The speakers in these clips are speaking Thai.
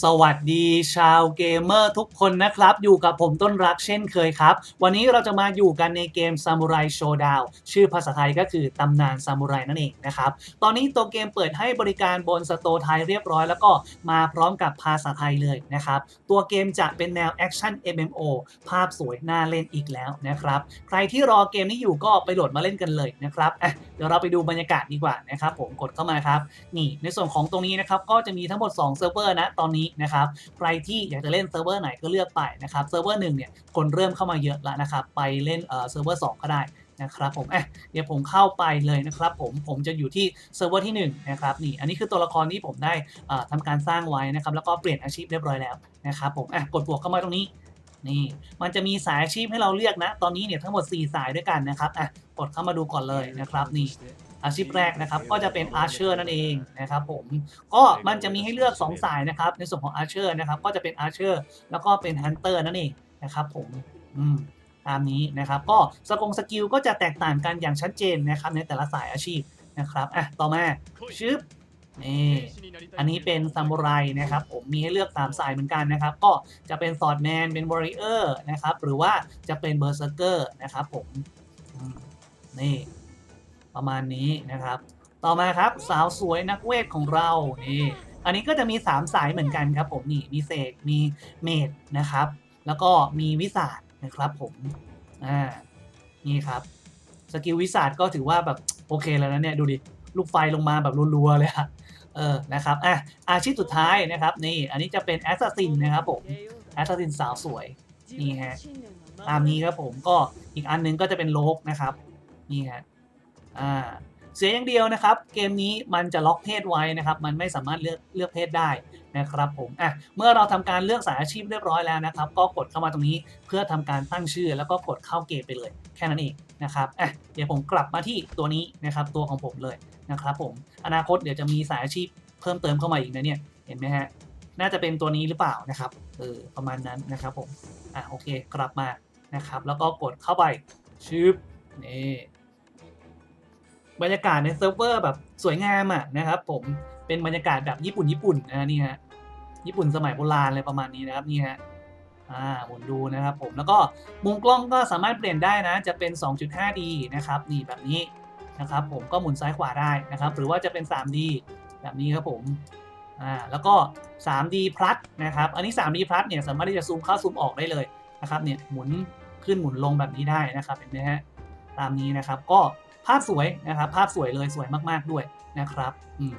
สวัสดีชาวเกมเมอร์ทุกคนนะครับ อยู่กับผมต้นรักเช่นเคยครับ วันนี้เราจะมาอยู่กันในเกม Samurai Showdown ชื่อภาษาไทยก็คือตำนานซามูไรนั่นเองนะครับ ตอนนี้ตัวเกมเปิดให้บริการบนสโตร์ไทยเรียบร้อยแล้วก็มาพร้อมกับภาษาไทยเลยนะครับ ตัวเกมจะเป็นแนวแอคชั่น MMO ภาพสวยน่าเล่นอีกแล้วนะครับ ใครที่รอเกมนี้อยู่ก็ไปโหลดมาเล่นกันเลยนะครับเดี๋ยวเราไปดูบรรยากาศดีกว่านะครับผมกดเข้ามาครับนี่ในส่วนของตรงนี้นะครับก็จะมีทั้งหมด2เซิร์ฟเวอร์นะตอนนี้นะครับใครที่อยากจะเล่นเซิร์ฟเวอร์ไหนก็เลือกไปนะครับเซิร์ฟเวอร์หนึ่งเนี่ยคนเริ่มเข้ามาเยอะแล้วนะครับไปเล่นเซิร์ฟเวอร์สองก็ได้นะครับผมเอ๊ะเดี๋ยวผมเข้าไปเลยนะครับผม ผมจะอยู่ที่เซิร์ฟเวอร์ที่หนึ่งนะครับนี่ อันนี้คือตัวละครที่ผมได้เอ่อทำการสร้างไว้นะครับ แล้วก็เปลี่ยนอาชีพเรียบร้อยแล้วนะครับผมอะกดบวกเข้ามาตรงนี้ นี่ มันจะมีสายอาชีพให้เราเลือกนะ ตอนนี้เนี่ยทั้งหมด 4 สายด้วยกันนะครับอะกดเข้ามาดูก่อนเลยนะครับนี่ อาชีพแรกนะครับ ก็จะเป็นอาร์เชอร์นั่นเองนะครับผมก็มันจะมีให้เลือก 2 สายนะครับ ในส่วนของอาร์เชอร์นะครับ ก็จะเป็นอาร์เชอร์แล้วก็เป็นฮันเตอร์นั่นเองนะครับผมอืมตามนี้นะครับ ก็สกงสกิลก็จะแตกต่างกันอย่างชัดเจนนะครับ ในแต่ละสายอาชีพนะครับอะต่อมาชึบนี่อันนี้เป็นซามูไรนะครับผมมีให้เลือก3สายเหมือนกันนะครับ ก็จะเป็นสอดแมนเป็นวอริเออร์นะครับ หรือว่าจะเป็นเบอร์เซอร์เกอร์นะครับผมอืมนี่ ประมาณนี้นะครับ ต่อมาครับสาวสวยนักเวทของเรานี่อันนี้ก็จะมี 3 สายเหมือนกันครับผมนี่มีเสกมีเมดนะครับ แล้วก็มีวิสาดนะครับผมอ่านี่ครับสกิลวิสาดก็ถือว่าแบบโอเคแล้วนะเนี่ยดูดิลูกไฟลงมาแบบรัวๆเลยอะเออนะครับอะอาชีพสุดท้ายนะครับนี่อันนี้จะเป็นแอสซัสซินนะครับผมแอสซัสซินสาวสวยนี่ฮะตามนี้ครับผมก็อีกอันหนึงก็จะเป็นโลกนะครับนี่ฮะ อ่าเสียอย่างเดียวนะครับ เกมนี้มันจะล็อกเพศไว้นะครับ มันไม่สามารถเลือกเลือกเพศได้นะครับผมอะเมื่อเราทำการเลือกสายอาชีพเรียบร้อยแล้วนะครับ ก็กดเข้ามาตรงนี้เพื่อทำการตั้งชื่อ แล้วก็กดเข้าเกมไปเลย แค่นั้นเองนะครับอะเดี๋ยวผมกลับมาที่ตัวนี้นะครับ ตัวของผมเลยนะครับผมอนาคตเดี๋ยวจะมีสายอาชีพเพิ่มเติมเข้ามาอีกนะเนี่ยเห็นไหมฮะน่าจะเป็นตัวนี้หรือเปล่านะครับเออประมาณนั้นนะครับผมอะโอเคกลับมานะครับ แล้วก็กดเข้าไปชืบนี่ บรรยากาศในเซิร์ฟเวอร์แบบสวยงามอะนะครับ ผมเป็นบรรยากาศแบบญี่ปุ่นญี่ปุ่นนะนี่ฮะญี่ปุ่นสมัยโบราณอะไรประมาณนี้นะครับนี่ฮะอ่าหมุนดูนะครับผมแล้วก็มุมกล้องก็สามารถเปลี่ยนได้นะ จะเป็น 2.5D นะครับนี่แบบนี้นะครับผมก็หมุนซ้ายขวาได้นะครับ หรือว่าจะเป็น 3D แบบนี้ครับผมอ่าแล้วก็ 3D plus นะครับ อันนี้ 3D plus เนี่ยสามารถที่จะซูมเข้าซูมออกได้เลยนะครับเนี่ยหมุนขึ้นหมุนลงแบบนี้ได้นะครับเห็นไหมฮะตามนี้นะครับก็ ภาพสวยนะครับ ภาพสวยเลยสวยมาก ๆ ด้วยนะครับ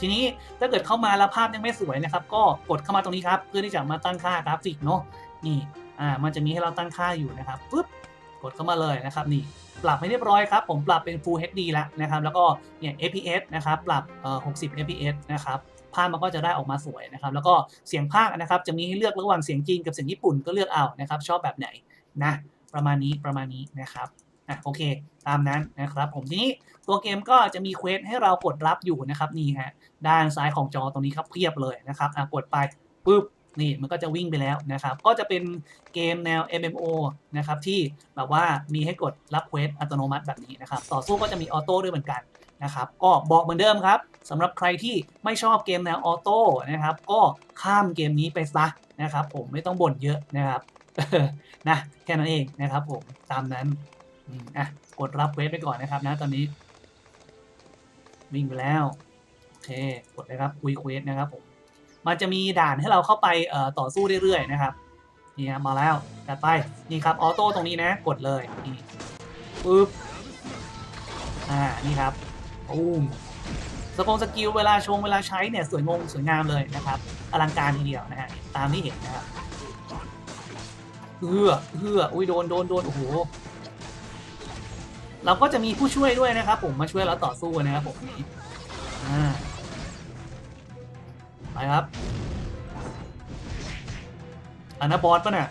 ทีนี้ถ้าเกิดเข้ามาแล้วภาพยังไม่สวยนะครับ ก็กดเข้ามาตรงนี้ครับ เพื่อที่จะมาตั้งค่ากราฟิกเนาะนี่อ่ามันจะมีให้เราตั้งค่าอยู่นะครับปุ๊บกดเข้ามาเลยนะครับนี่ปรับให้เรียบร้อยครับ ผมปรับเป็น Full HD แล้วนะครับ แล้วก็เนี่ย FPS นะครับ ปรับเอ่อ60 FPS นะครับภาพมันก็จะได้ออกมาสวยนะครับ แล้วก็เสียงภาคนะครับ จะมีให้เลือกระหว่างเสียงจีนกับเสียงญี่ปุ่นก็เลือกเอานะครับ ชอบแบบไหนนะ ประมาณนี้ประมาณนี้นะครับ อะโอเค ตามนั้นนะครับผมทีนี้ตัวเกมก็จะมีเควสให้เรากดรับอยู่นะครับนี่ฮะด้านซ้ายของจอตรงนี้ครับเพียบเลยนะครับอะกดไปปุ๊บนี่มันก็จะวิ่งไปแล้วนะครับ ก็จะเป็นเกมแนว MMO นะครับที่แบบว่ามีให้กดรับเควสอัตโนมัติแบบนี้นะครับ ต่อสู้ก็จะมีออโต้ด้วยเหมือนกันนะครับก็บอกเหมือนเดิมครับสำหรับใครที่ไม่ชอบเกมแนวออโต้นะครับ ก็ข้ามเกมนี้ไปซะนะครับ ผมไม่ต้องบ่นเยอะนะครับนะแค่นั้นเองนะครับผมตามนั้น อะกดรับเวทไปก่อนนะครับนะตอนนี้ วิ่งไปแล้วโอเคกดเลยครับคุยเควสนะครับผมมันจะมีด่านให้เราเข้าไปเอ่อต่อสู้เรื่อยๆนะครับนี่ครับมาแล้วจัดไปนี่ครับออโต้ตรงนี้นะ กดเลยนี่ปึ๊บอ่านี่ครับตูมสกงสกิลเวลาชงเวลาใช้เนี่ยสวยงงสวยงามเลยนะครับอลังการทีเดียวนะฮะตามที่เห็นนะครับเฮือเฮืออุ้ยโดนโดนโดนโอ้โห เราก็จะมีผู้ช่วยด้วยนะครับผมมาช่วยเราต่อสู้นะครับผมนี้ไปครับอันนั้นบอสป่ะน่ะ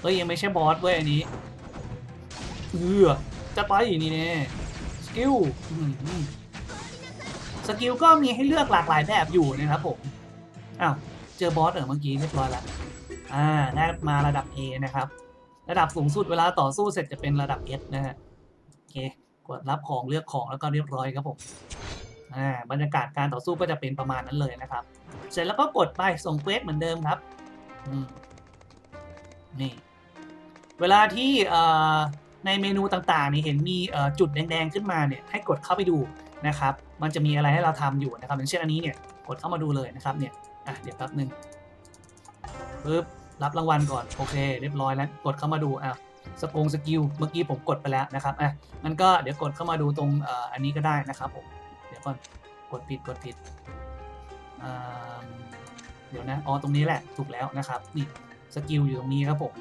เฮ้ยยังไม่ใช่บอสเว้ยอันนี้เฮือจะไปนี่แน่สกิลสกิลก็มีให้เลือกหลากหลายแบบอยู่นะครับผมอ้าวเจอบอสเออเมื่อกี้เรียบร้อยแล้วอ่าได้มาระดับ A นะครับ ระดับสูงสุดเวลาต่อสู้เสร็จจะเป็นระดับ S นะฮะ เคกดรับของเลือกของแล้วก็เรียบร้อยครับผมอ่าบรรยากาศการต่อสู้ก็จะเป็นประมาณนั้นเลยนะครับ เสร็จแล้วก็กดไปส่งเควสเหมือนเดิมครับนี่เวลาที่ในเมนูต่างๆนี่เห็นมีจุดแดงๆขึ้นมาเนี่ยให้กดเข้าไปดูนะครับ มันจะมีอะไรให้เราทำอยู่นะครับอย่างเช่นอันนี้เนี่ยกดเข้ามาดูเลยนะครับเนี่ยอะเดี๋ยวแป๊บนึงปึ๊บรับรางวัลก่อนโอเค เรียบร้อยแล้วกดเข้ามาดูอะ สกงสกิลเมื่อกี้ผมกดไปแล้วนะครับอะมันก็เดี๋ยวกดเข้ามาดูตรงอ,อันนี้ก็ได้นะครับผมเดี๋ยวก่อนกดผิดกดผิดเดี๋ยวนะอ๋อตรงนี้แหละถูกแล้วนะครับนี่สกิลอยู่ตรงนี้ครับผม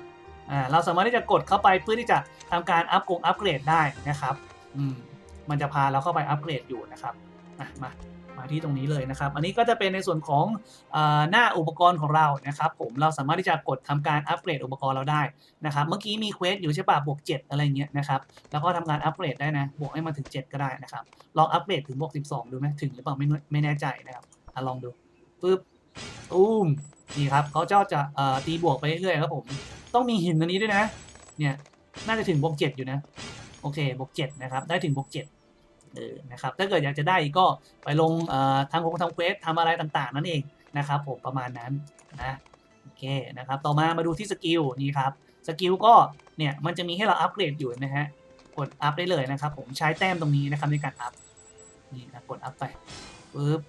อ่าเราสามารถที่จะกดเข้าไปเพื่อที่จะทำการอัพกงอัปเกรดได้นะครับอืมมันจะพาเราเข้าไปอัปเกรดอยู่นะครับอะมา มาที่ตรงนี้เลยนะครับ อันนี้ก็จะเป็นในส่วนของอหน้าอุปกรณ์ของเรานะครับผมเราสามารถที่จะกดทำการอัปเกรดอุปกรณ์เราได้นะครับเมื่อกี้มีเควสอยู่ใช่ป่ะบวก7อะไรเงี้ยนะครับแล้วก็ทำการอัปเกรดได้นะบวกให้มันถึง 7 ก็ได้นะครับลองอัปเกรดถึงบวก12 ดูไหมถึงหรือเปล่าไม่แน่ไม่แน่ใจนะครับอลองดูปึ๊บตุ้มนี่ครับเขาเจ้าจะตีบวกไปเรื่อยๆครับผมต้องมีหินอันนี้ด้วยนะเนี่ยน่าจะถึงบวกเจ็ดอยู่นะโอเคบวกเจ็ดนะครับได้ถึงบวกเจ็ด เออนะครับถ้าเกิดอยากจะได้อีกก็ไปลงทางโคงทางเควสทำอะไรต่างๆ นั่นเองนะครับผมประมาณนั้นนะโอเคนะครับต่อมามาดูที่สกิลนี่ครับสกิลก็เนี่ยมันจะมีให้เราอัปเกรดอยู่นะฮะกดอัพได้เลยนะครับผมใช้แต้มตรงนี้นะครับในการอัพนี่นะกดอัพไปปึ๊บ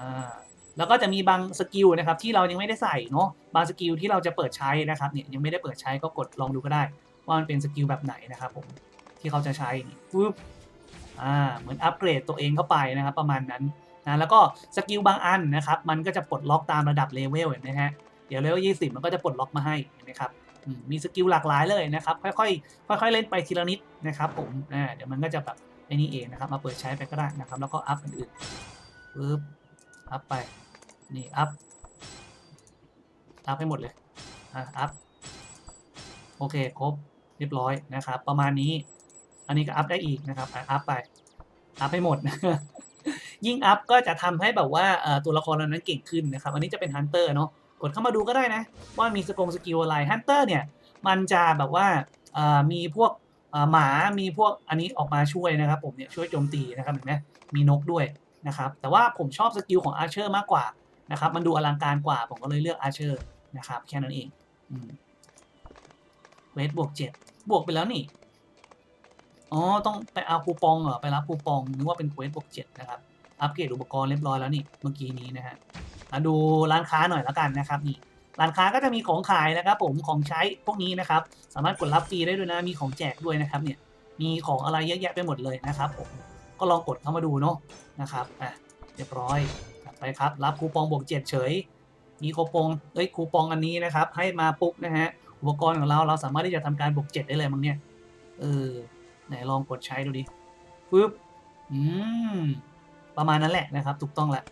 อ่าแล้วก็จะมีบางสกิลนะครับที่เรายังไม่ได้ใส่เนาะบางสกิลที่เราจะเปิดใช้นะครับเนี่ยยังไม่ได้เปิดใช้ก็กดลองดูก็ได้ ว่ามันเป็นสกิลแบบไหนนะครับผมที่เขาจะใช้นี่ปุ๊บ อ่าเหมือนอัปเกรดตัวเองเข้าไปนะครับ ประมาณนั้นนะแล้วก็สกิลบางอันนะครับ มันก็จะปลดล็อกตามระดับเลเวลเห็นไหมฮะเดี๋ยวเลเวลยี่สิบมันก็จะปลดล็อกมาให้เห็นไหมครับมมีสกิลหลากหลายเลยนะครับ ค่อยๆค่อยๆเล่นไปทีละนิดนะครับ ผมอ่าเดี๋ยวมันก็จะแบบไอ้นี่เองนะครับ มาเปิดใช้ไปก็ได้นะครับ แล้วก็อัพอื่นๆปึ๊บอัพไปนี่อัพอัพให้หมดเลยอะอัพโอเคครบเรียบร้อยนะครับ ประมาณนี้ อันนี้ก็อัพได้อีกนะครับอัพไปอัพให้หมด ยิ่งอัพก็จะทำให้แบบว่าตัวละครเรานั้นเก่งขึ้นนะครับ อันนี้จะเป็นฮันเตอร์เนาะกดเข้ามาดูก็ได้นะ ว่ามีสกงสกิลอะไรฮันเตอร์เนี่ย มันจะแบบว่ามีพวกหมามีพวกอันนี้ออกมาช่วยนะครับ ผมเนี่ยช่วยโจมตีนะครับเห็นไหมมีนกด้วยนะครับ แต่ว่าผมชอบสกิลของอาร์เชอร์มากกว่านะครับ มันดูอลังการกว่า ผมก็เลยเลือกอาร์เชอร์นะครับ แค่นั้นเองเวทบวกเจ็ดบวกไปแล้วนี่ อ๋อ ต้องไปเอาคูปองเหรอ ไปรับคูปอง นึกว่าเป็นเควสบวกเจ็ดนะครับ อัปเกรดอุปกรณ์เรียบร้อยแล้วนี่ เมื่อกี้นี้นะฮะมาดูร้านค้าหน่อยแล้วกันนะครับนี่ ร้านค้าก็จะมีของขายนะครับ ผม ของใช้พวกนี้นะครับ สามารถกดรับฟรีได้ด้วยนะ มีของแจกด้วยนะครับเนี่ย มีของอะไรเยอะแยะไปหมดเลยนะครับผม ก็ลองกดเข้ามาดูเนาะนะครับ อะ เรียบร้อยไปครับ รับคูปองบวกเจ็ดเฉย มีคูปองเอ้ยคูปองอันนี้นะครับ ให้มาปุ๊บนะฮะ อุปกรณ์ของเราเราสามารถที่จะทำการบวกเจ็ดได้เลยมั้งเนี่ย เออ ไหนลองกดใช้ดูดิปึ๊บอืมประมาณนั้นแหละนะครับ ถูกต้องแหละ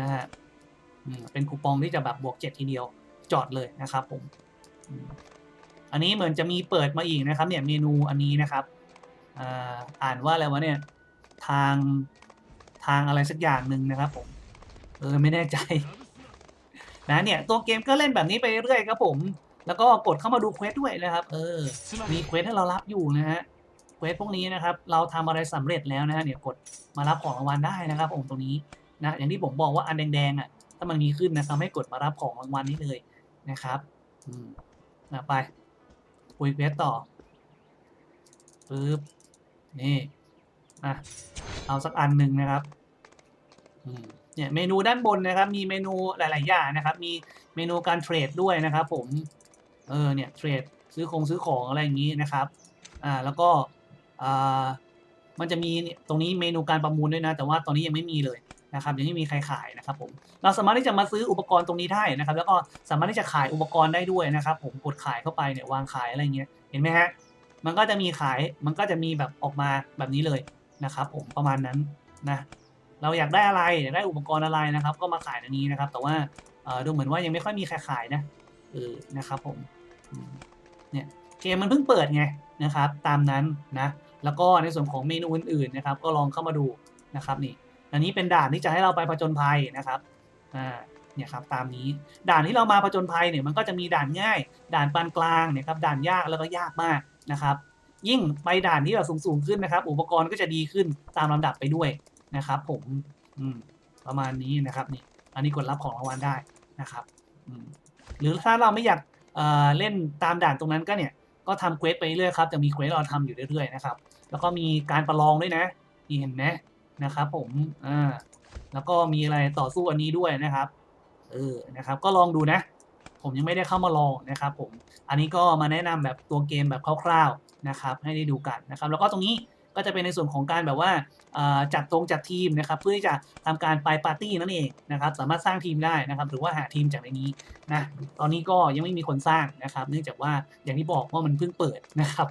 นะฮะเป็นคูปองที่จะแบบบวกเจ็ดทีเดียวจอดเลยนะครับผม อันนี้เหมือนจะมีเปิดมาอีกนะครับ เนี่ยเมนูอันนี้นะครับอ่าอ่านว่าอะไรวะเนี่ย ทางทางอะไรสักอย่างหนึ่งนะครับผมเออไม่แน่ใจ นะเนี่ยตัวเกมก็เล่นแบบนี้ไปเรื่อยครับผม แล้วก็กดเข้ามาดูเควสด้วยนะครับ เออ มีเควสให้เรารับอยู่นะฮะ เควสพวกนี้นะครับ เราทำอะไรสำเร็จแล้วนะฮะเนี่ยกดมารับของรางวัลได้นะครับผมตรงนี้นะอย่างที่ผมบอกว่าอันแดงๆอะถ้ามันมีขึ้นนะครับให้กดมารับของรางวัลนี้เลยนะครับอืมนะไปคุยเควสต่อปึ๊บนี่อะเอาสักอันหนึ่งนะครับอืมเนี่ยเมนูด้านบนนะครับ มีเมนูหลาย ๆ อย่างนะครับ มีเมนูการเทรดด้วยนะครับ ผม เออเนี่ยเทรดซื้อของซื้อของอะไรอย่างนี้นะครับ อ่า แล้วก็ มันจะมีตรงนี้เมนูการประมูลด้วยนะ แต่ว่าตอนนี้ยังไม่มีเลยนะครับยังไม่มีใครขายนะครับผมเราสามารถที่จะมาซื้ออุปกรณ์ตรงนี้ได้นะครับ แล้วก็สามารถที่จะขายอุปกรณ์ได้ด้วยนะครับ ผมกดขายเข้าไปเนี่ยวางขายอะไรเงี้ยเห็นไหมฮะมันก็จะมีขายมันก็จะมีแบบออกมาแบบนี้เลยนะครับ ผมประมาณนั้นนะเราอยากได้อะไรอยากได้อุปกรณ์อะไรนะครับ ก็มาขายในนี้นะครับ แต่ว่าดูเหมือนว่ายังไม่ค่อยมีใครขายนะเออนะครับผมเนี่ยเกมมันเพิ่งเปิดไงนะครับ ตามนั้นนะ แล้วก็ในส่วนของเมนูอื่นๆนะครับ ก็ลองเข้ามาดูนะครับนี่ อันนี้เป็นด่านที่จะให้เราไปผจญภัยนะครับอ่าเนี่ยครับตามนี้ด่านที่เรามาผจญภัยเนี่ยมันก็จะมีด่านง่าย ด่านปานกลางเนี่ยครับด่านยากแล้วก็ยากมากนะครับ ยิ่งไปด่านที่แบบสูงๆขึ้นนะครับ อุปกรณ์ก็จะดีขึ้นตามลำดับไปด้วยนะครับ ผมอืมประมาณนี้นะครับนี่อันนี้กดรับของรางวัลได้นะครับอืมหรือถ้าเราไม่อยากเอ่อเล่นตามด่านตรงนั้นก็เนี่ยก็ทำเควสไปเรื่อยครับจะมีเควสเราทำอยู่เรื่อยๆนะครับ แล้วก็มีการประลองด้วยนะนี่เห็นไหมนะครับ ผมอ่าแล้วก็มีอะไรต่อสู้อันนี้ด้วยนะครับ เออนะครับ ก็ลองดูนะ ผมยังไม่ได้เข้ามาลองนะครับ ผมอันนี้ก็มาแนะนำแบบตัวเกมแบบคร่าวๆนะครับ ให้ได้ดูกันนะครับ แล้วก็ตรงนี้ก็จะเป็นในส่วนของการแบบว่าจัดตรงจัดทีมนะครับ เพื่อที่จะทำการไปปาร์ตี้นั่นเองนะครับ สามารถสร้างทีมได้นะครับ หรือว่าหาทีมจากในนี้นะตอนนี้ก็ยังไม่มีคนสร้างนะครับ เนื่องจากว่าอย่างที่บอกว่ามันเพิ่งเปิดนะครับ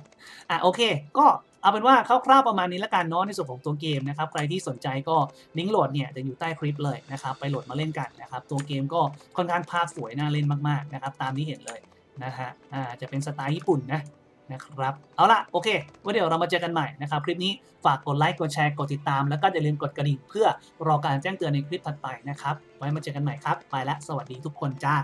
อะโอเค ก็ เอาเป็นว่าคร่าวๆประมาณนี้ละกันเนาะในส่วนของตัวเกมนะครับใครที่สนใจก็ลิงก์โหลดเนี่ยจะอยู่ใต้คลิปเลยนะครับไปโหลดมาเล่นกันนะครับตัวเกมก็ค่อนข้างภาพสวยน่าเล่นมากๆนะครับตามที่เห็นเลยนะฮะอ่าจะเป็นสไตล์ญี่ปุ่นนะนะครับเอาละโอเคว่าเดี๋ยวเรามาเจอกันใหม่นะครับคลิปนี้ฝากกดไลค์กดแชร์กดติดตาม แล้วก็อย่าลืมกดกระดิ่งเพื่อรอการแจ้งเตือนในคลิปถัดไปนะครับไว้มาเจอกันใหม่ครับไปละสวัสดีทุกคนจ้า